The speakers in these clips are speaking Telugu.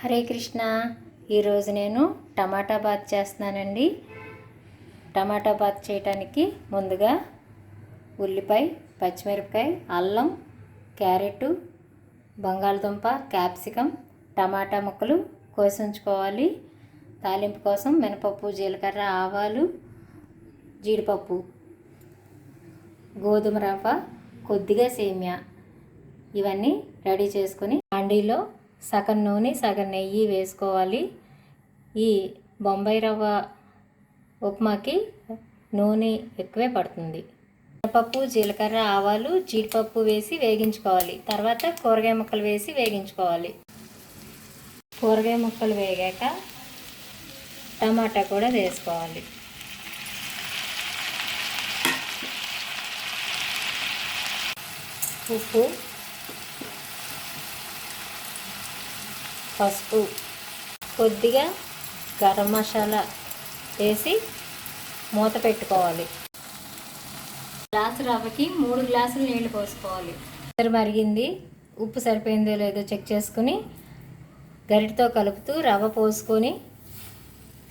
హరే కృష్ణ. ఈరోజు నేను టమాటా బాత్ చేస్తున్నానండి. టమాటా బాత్ చేయటానికి ముందుగా ఉల్లిపాయ పచ్చిమిరపకాయ అల్లం క్యారెట్ బంగాళదుంప క్యాప్సికం టమాటా ముక్కలు కోసి ఉంచుకోవాలి తాలింపు కోసం మినపప్పు జీలకర్ర ఆవాలు జీడిపప్పు గోధుమ రవ్వ కొద్దిగా సేమియా ఇవన్నీ రెడీ చేసుకుని అండీలో సగం నూనె సగం నెయ్యి వేసుకోవాలి. ఈ బొంబాయి రవ్వ ఉప్మాకి నూనె ఎక్కువే పడుతుంది. పప్పు జీలకర్ర ఆవాలు జీడిపప్పు వేసి వేగించుకోవాలి. తర్వాత కూరగాయ ముక్కలు వేసి వేగించుకోవాలి. కూరగాయ ముక్కలు వేగాక టమాటా కూడా వేసుకోవాలి. ఉప్పు పసుపు కొద్దిగా గరం మసాలా వేసి మూత పెట్టుకోవాలి. గ్లాసు రవ్వకి మూడు గ్లాసులు నీళ్ళు పోసుకోవాలి. ఇద్దరు మరిగింది. ఉప్పు సరిపోయిందో లేదో చెక్ చేసుకుని గరిటతో కలుపుతూ రవ్వ పోసుకొని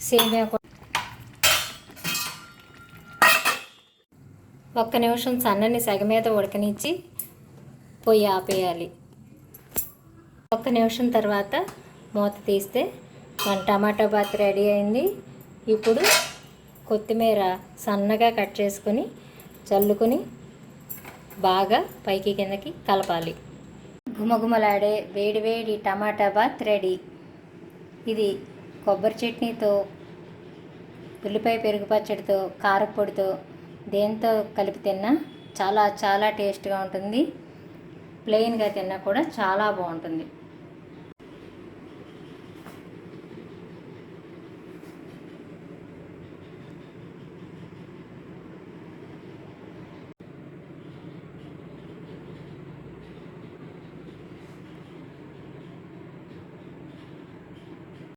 సేమియా ఒక్క నిమిషం సన్నని సగ మీద ఉడకనిచ్చి పొయ్యి ఆపేయాలి. ఒక్క నిమిషం తర్వాత మూత తీస్తే మన టమాటా బాత్ రెడీ అయింది. ఇప్పుడు కొత్తిమీర సన్నగా కట్ చేసుకొని చల్లుకొని బాగా పైకి కిందకి కలపాలి. గుమగుమలాడే వేడివేడి టమాటా బాత్ రెడీ. ఇది కొబ్బరి చట్నీతో ఉల్లిపాయ పెరుగు పచ్చడితో కారపొడితో దేంతో కలిపి తిన్నా చాలా చాలా టేస్ట్గా ఉంటుంది. ప్లెయిన్గా తిన్నా కూడా చాలా బాగుంటుంది.